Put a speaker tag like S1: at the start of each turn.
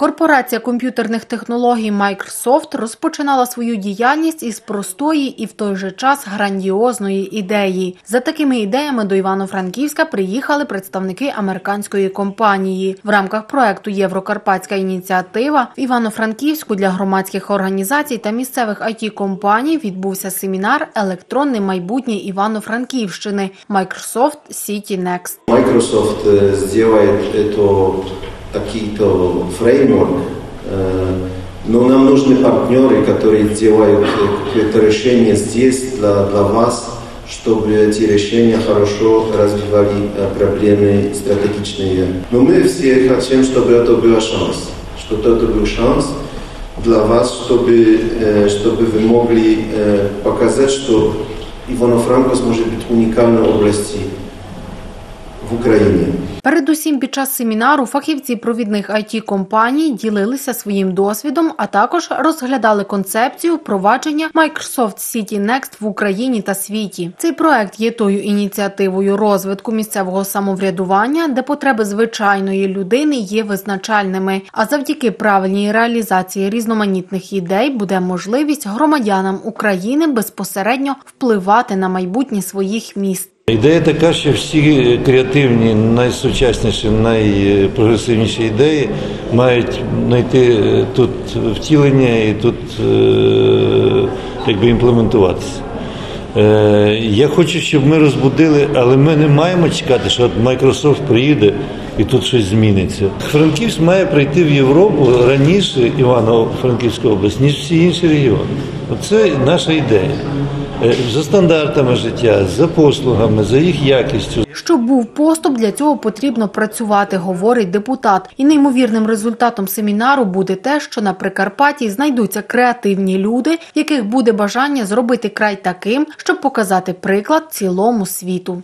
S1: Корпорація комп'ютерних технологій Microsoft розпочинала свою діяльність із простої і в той же час грандіозної ідеї. За такими ідеями до Івано-Франківська приїхали представники американської компанії. В рамках проекту Єврокарпатська ініціатива в Івано-Франківську для громадських організацій та місцевих it компаній відбувся семінар Електронне майбутнє Івано-Франківщини Microsoft City Next.
S2: Microsoft э, сделает это какие-то фреймворк, э, но нам нужны партнеры, которые делают э, какое-то решение здесь для, для вас, чтобы эти решения хорошо развивали э, проблемы стратегичные. Но мы все хотим, чтобы это был шанс, чтобы это был шанс для вас, чтобы, чтобы вы могли показать, что Ивано-Франковск может быть уникальной областью в Україні.
S1: Передусім, під час семінару фахівці провідних it компаній ділилися своїм досвідом, а також розглядали концепцію впровадження Microsoft City Next в Україні та світі. Цей проект є тою ініціативою розвитку місцевого самоврядування, де потреби звичайної людини є визначальними. А завдяки правильній реалізації різноманітних ідей буде можливість громадянам України безпосередньо впливати на майбутнє своїх міст.
S3: Ідея така, що всі креативні, найсучасніші, найпрогресивніші ідеї мають знайти тут втілення і тут е, якби імплементуватися. Е, Я хочу, щоб ми розбудили, але ми не маємо чекати, що Microsoft приїде і тут щось зміниться. Франківськ має прийти в Європу раніше Івано-Франківська область, ніж всі інші регіони. Оце наша ідея. Е, За стандартами життя, за послугами, за їх якістю.
S1: Щоб був поступ, для цього потрібно працювати, говорить депутат. І неймовірним результатом семінару буде те, що на Прикарпатті знайдуться креативні люди, яких буде бажання зробити край таким, щоб показати приклад цілому світу.